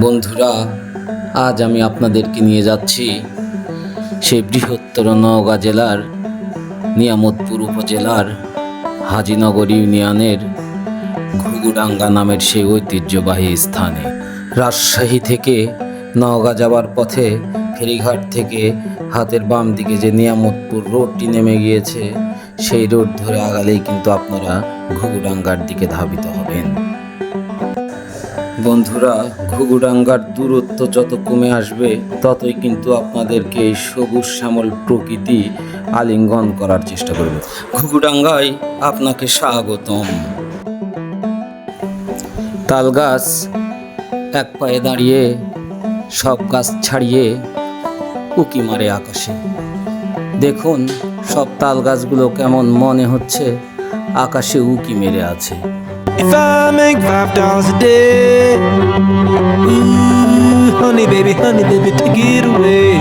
বন্ধুরা, আজ আমি আপনাদেরকে নিয়ে যাচ্ছি সেই বৃহত্তর নওগাঁ জেলার নিয়ামতপুর উপজেলার হাজিনগর ইউনিয়নের ঘুগুডাঙ্গা নামের সেই ঐতিহ্যবাহী স্থানে। রাজশাহী থেকে নওগাঁ যাওয়ার পথে ফেরিঘাট থেকে হাতের বাম দিকে যে নিয়ামতপুর রোডটি নেমে গিয়েছে, সেই রোড ধরে আগালেই কিন্তু আপনারা ঘুগুডাঙ্গার দিকে ধাবিত হবেন। বন্ধুরা, ঘুঘুডাঙ্গার দূরত্ব যত কমে আসবে, ততই কিন্তু আপনাদেরকে এই সবুজ শ্যামল প্রকৃতি আলিঙ্গন করার চেষ্টা করবে। ঘুঘুডাঙ্গায় আপনাকে স্বাগতম। তাল গাছ এক পায়ে দাঁড়িয়ে, সব গাছ ছাড়িয়ে উকি মারে আকাশে। দেখুন সব তাল গাছগুলো কেমন মনে হচ্ছে, আকাশে উকি মেরে আছে। If I make five dollars a day, ooh, honey, baby, honey, baby, take it away.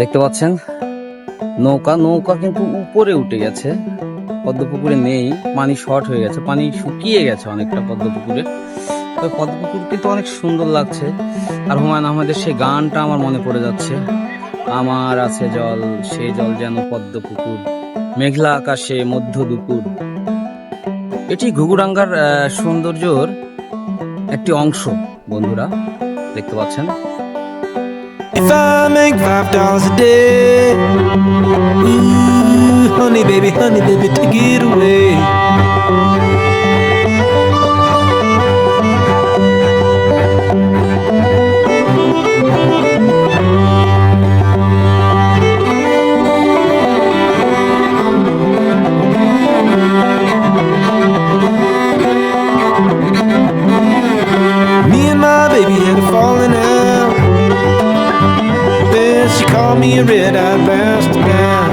দেখতে পাচ্ছেন? নৌকা নৌকা কিন্তু উপরে উঠে গেছে। পদ্মপুকুরে নেই পানি শর্ট হয়ে গেছে পানি শুকিয়ে গেছে অনেকটা পদ্মপুকুরে। তবে পদ্মপুকুর কিন্তু অনেক সুন্দর লাগছে। আর হুমায়ুন আহমেদের সেই গানটা আমার মনে পড়ে যাচ্ছে। আমার আছে জল সে জল যেন পদ্মপুকুর মেঘলা আকাশে মধ্য দুপুর। এটি ঘুঘুরাঙ্গার আহ, সৌন্দর্যর একটি অংশ বন্ধুরা দেখতে পাচ্ছেন? If I make five dollars a day, ooh, honey, baby, honey, baby, take it away. Me a red-eyed bastard man.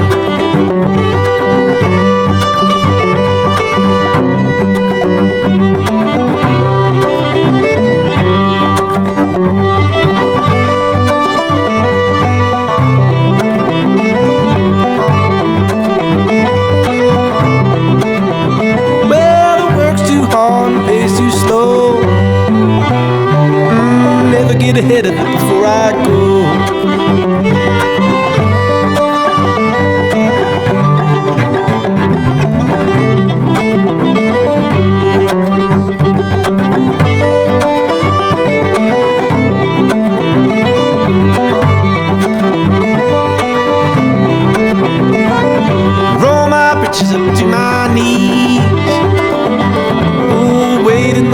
Well, work's too hard too slow. Mm, never get ahead of it before I go.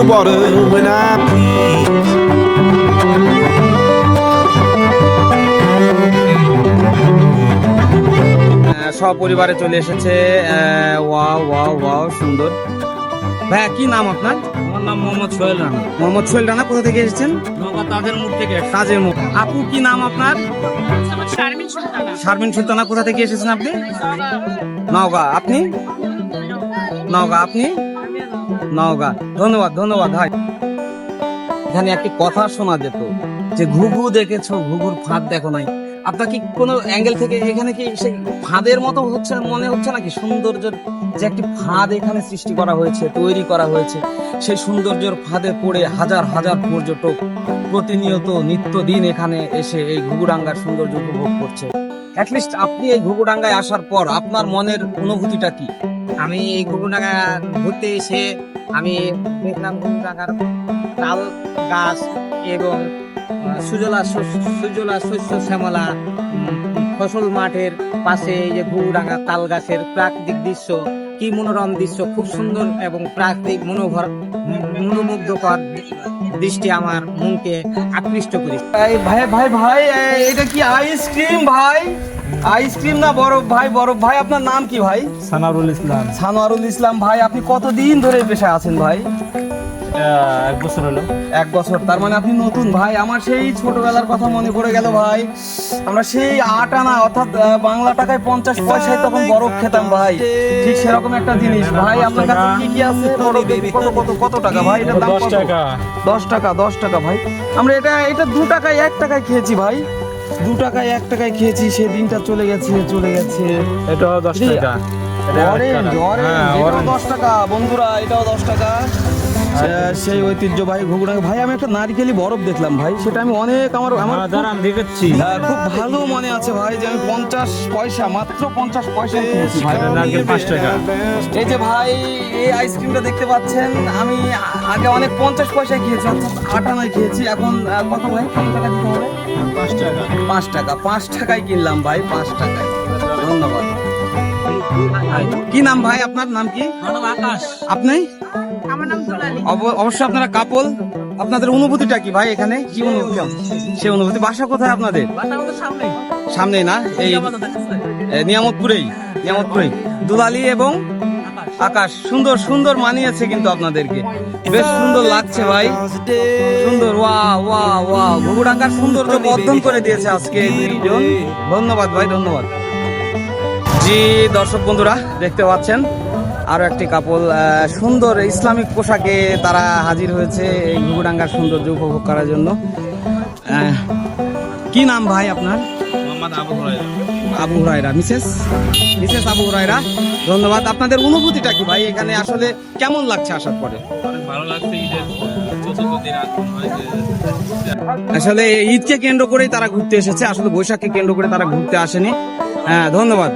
The water when I please. সপরিবারে চলে এসেছে wow wow wow সুন্দর। ভাইয়া কি নাম আপনার? আমার নাম মোহাম্মদ সোহেল রানা। মোহাম্মদ সোহেল রানা কোথা থেকে এসেছেন? তাদের মুখ থেকে কাজের মুখ। আপু কি নাম আপনার? শারমিন সুলতানা। শারমিন সুলতানা কোথা থেকে এসেছেন আপনি? নওগাঁ। আপনি? নওগাঁ আপনি? নওগাঁ ধন্যবাদ ধন্যবাদ ভাই এখানে একটি কথা শোনা যেত, যে ঘুঘু দেখেছ, ঘুঘুর ফাঁদ দেখো নাই। আপনার কি কোনো অ্যাঙ্গেল থেকে এখানে কি সেই ফাঁদের মতো হচ্ছে, মনে হচ্ছে নাকি? সৌন্দর্যের যে একটি ফাঁদ এখানে সৃষ্টি করা হয়েছে, তৈরি করা হয়েছে, সেই সৌন্দর্যের ফাঁদে পড়ে হাজার হাজার পর্যটক প্রতিনিয়ত নিত্যদিন এখানে এসে এই ঘুঘুডাঙ্গার সৌন্দর্য উপভোগ করছে। অ্যাটলিস্ট আপনি এই ঘুঘুডাঙ্গায় আসার পর আপনার মনের অনুভূতিটা কি? আমি এই ঘুঘুনাগা ঘুরতে এসে আমি দেখলাম ঘুঘুনাগার তাল, গাছ এবং সুজলা সুজলা শস্য শ্যামলা ফসল মাঠের পাশে এই যে ঘুঘুডাঙ্গা তাল গাছের প্রাকৃতিক দৃশ্য, কি মনোরম দৃশ্য, খুব সুন্দর এবং প্রাকৃতিক মনোভর, মনোমুগ্ধকর দৃষ্টি আমার মনকে আকৃষ্ট করেছে। ভাই ভাই ভাই এটা কি আইসক্রিম ভাই? আইসক্রিম না বরফ ভাই? বরফ ভাই আপনার নাম কি ভাই? সানারুল ইসলাম। সানোয়ারুল ইসলাম ভাই আপনি কতদিন ধরে এই পেশায় আছেন ভাই? এক বছর হলো। এক বছর। তার মানে আপনি নতুন ভাই। আমার সেই ছোটবেলার কথা মনে পড়ে গেল ভাই। আমরা সেই আট আনা অর্থাৎ বাংলা টাকায় পঞ্চাশ পয়সায় তখন বরফ খেতাম ভাই। ঠিক সেরকম একটা জিনিস। ভাই আপনার কাছে কি কি আছে? বরফ কত কত কত টাকা ভাই? এটার দাম কত? টাকা। দশ টাকা দশ টাকা ভাই। আমরা এটা এটা দু টাকায় এক টাকায় খেয়েছি ভাই। দু টাকায় এক টাকায় খেয়েছি সে দিনটা চলে গেছে চলে গেছে। এটাও দশ টাকা। এটা অরেঞ্জ অরেঞ্জ হ্যাঁ। দশ টাকা। বন্ধুরা এটাও দশ টাকা। সে- সেই ঘুগুনা ভাই আমি একটা নারকেলি বরফ দেখলাম ভাই। সেটা আমি অনেক আমার আমার হ্যাঁ, হ্যাঁ, খুব ভালো মনে আছে ভাই যে আমি পঞ্চাশ পয়সা মাত্র পঞ্চাশ পয়সা ভাই। নারকেল পাঁচ টাকা। এই যে ভাই এই আইসক্রিমটা দেখতে পাচ্ছেন। আমি আগে অনেক পঞ্চাশ পয়সা খেয়েছি অর্থাৎ আট আনায় খেয়েছি। এখন কত ভাই? কত টাকা দিতে হবে। পাঁচ টাকা। পাঁচ টাকায় কিনলাম ভাই পাঁচ টাকায়। ধন্যবাদ। কি নাম ভাই আপনার? নাম কি? আকাশ। আপনি? অবশ্যই আপনারা কাপল আপনাদের অনুভূতিটা কি ভাই এখানে? কি অনুভূতি? সে অনুভূতি। বাসা কোথায় আপনাদের? সামনে সামনেই। না? এই নিয়ামতপুরেই। নিয়ামতপুরেই। দুলালি এবং আকাশ সুন্দর সুন্দর মানিয়েছে কিন্তু আপনাদেরকে। বেশ সুন্দর লাগছে ভাই। সুন্দর ওয়া ওয়া ওয়া ঘুঘুডাঙ্গার সৌন্দর্য বর্ধন করে দিয়েছে আজকে ধন্যবাদ ভাই, ধন্যবাদ। জি, দর্শক বন্ধুরা, দেখতে পাচ্ছেন, আরও একটি কাপল সুন্দর ইসলামিক পোশাকে তারা হাজির হয়েছে এই ঘুঘুডাঙ্গার সৌন্দর্য উপভোগ করার জন্য। কি নাম ভাই আপনার? আবু হুরায়রা। মিসেস মিসেস আবু রায়রা ধন্যবাদ। আপনাদের অনুভূতিটা কি ভাই? এখানে আসলে কেমন লাগছে আসার পরে? আসলে ঈদকে কেন্দ্র করেই তারা ঘুরতে এসেছে। আসলে বৈশাখকে কেন্দ্র করে তারা ঘুরতে আসেনি। হ্যাঁ ধন্যবাদ।